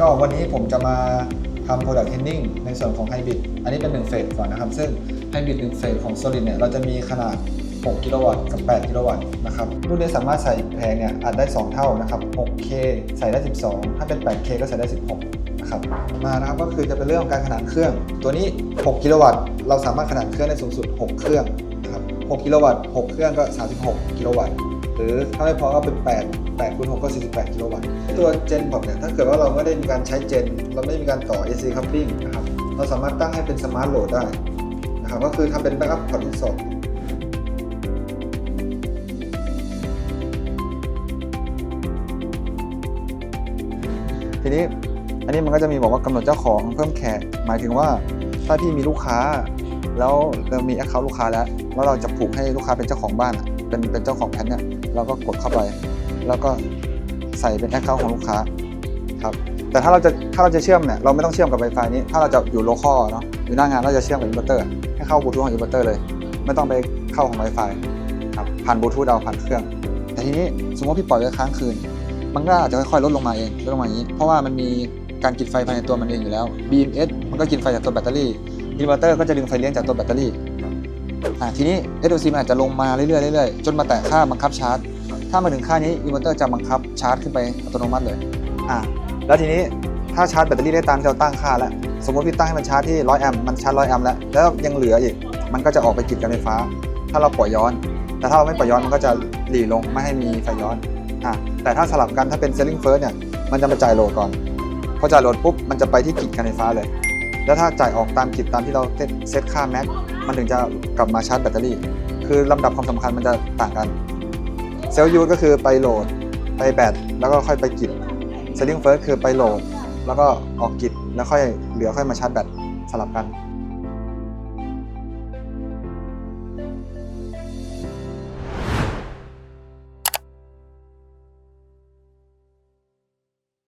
ก็วันนี้ผมจะมาทำ product training ในส่วนของ Hybrid อันนี้เป็น 1 เฟสก่อนนะครับ ซึ่ง Hybrid 1 เฟสของ Solid เนี่ย เราจะมีขนาด 6 กิโลวัตต์กับ 8 กิโลวัตต์นะครับ รุ่นนี้สามารถใส่แผงเนี่ยอัดได้ 2 เท่านะครับ 6K ใส่ได้ 12 ถ้าเป็น 8K ก็ใส่ได้ 16 นะครับ มานะครับก็คือจะเป็นเรื่องของการขนานเครื่อง ตัวนี้ 6 กิโลวัตต์ เราสามารถขนานเครื่องได้สูงสุด 6 เครื่องนะครับ 6 กิโลวัตต์ 6 เครื่องก็ 36 กิโลวัตต์ หรือถ้าไม่พอก็เป็น 8 8คูณ6ก็ 48 กิโลวัตต์ ตัวเจนบอกเนี่ย ถ้าเกิดว่าเราไม่ได้มีการใช้เจน เราไม่ได้มีการต่อ AC coupling นะครับ เราสามารถตั้งให้เป็นสมาร์ทโหลดได้นะครับ ก็คือทำเป็นแบ็กอัพอร์ตที่สองทีนี้อันนี้มันก็จะมีบอกว่ากำหนดเจ้าของเพิ่มแขกหมายถึงว่าถ้าพี่มีลูกค้า แล้วเรามีแอคเคาท์ลูกค้าแล้วแล้วเราจะผูกให้ลูกค้าเป็นเจ้าของบ้านเป็นเป็นเจ้าของแพทเนี่ยเราก็กดเข้าไป แล้วก็ใส่เป็นแอคเคาท์ของลูกค้าครับแต่ถ้าเราจะถ้าเราจะเชื่อมเนี่ยเราไม่ต้องเชื่อมกับ Wi-Fi นี้ถ้าเราจะอยู่โลคอลเนาะอยู่หน้างานเราจะเชื่อมกับอินเวอร์เตอร์ให้เข้าบลูทูธของอินเวอร์เตอร์เลย ไม่ต้องไปเข้าของ Wi-Fi ครับผ่านบลูทูธเอาผ่านเครื่อง แต่ทีนี้สมมติว่าพี่ปล่อยไว้ค้างคืนมันก็อาจจะค่อยๆลดลงมาเองลดลงมาอย่างนี้เพราะว่ามันมีการกินไฟภายในตัวมันเองอยู่แล้ว BMS มันก็กินไฟจากตัวแบตเตอรี่อินเวอร์เตอร์ก็จะดึงไฟเลี้ยงจากตัวแบตเตอรี่ทีนี้ SOC มันอาจจะลงมาเรื่อยๆเรื่อยๆจนมาแตะค่าบังคับชาร์จ ถ้ามาถึงค่านี้อินเวอร์เตอร์จะบังคับชาร์จขึ้นไปอัตโนมัติเลยอ่าแล้วทีนี้ถ้าชาร์จแบตเตอรี่ได้ตามที่เราตั้งค่าแล้ว สมมติพี่ตั้งให้มันชาร์จที่ 100 แอมป์มันชาร์จ 100 แอมป์แล้ว แล้วยังเหลืออีก มันก็จะออกไปกินกันไฟฟ้า ถ้าเราปล่อยย้อน แต่ถ้าเราไม่ปล่อยย้อนมันก็จะหลีลงไม่ให้มีไฟย้อนอะแต่ถ้าสลับกันถ้าเป็น selling first เนี่ย มันจะมาจ่ายโหลดก่อน พอจ่ายโหลดปุ๊บ มันจะไปที่กิจการไฟฟ้าเลย แล้วถ้าจ่ายออกตามกิจตามที่เราเซตเซตค่าแม็ก มันถึงจะกลับมาชาร์จแบตเตอรี่ คือลำดับความสำคัญมันจะต่างกัน เซลล์ยูก็คือไปโหลด ไปแบตแล้วก็ค่อยไปกิจเซลลิงเฟิร์สคือไปโหลด แล้วก็ออกกิจแล้วค่อยเหลือค่อยมาชาร์จแบตสลับกัน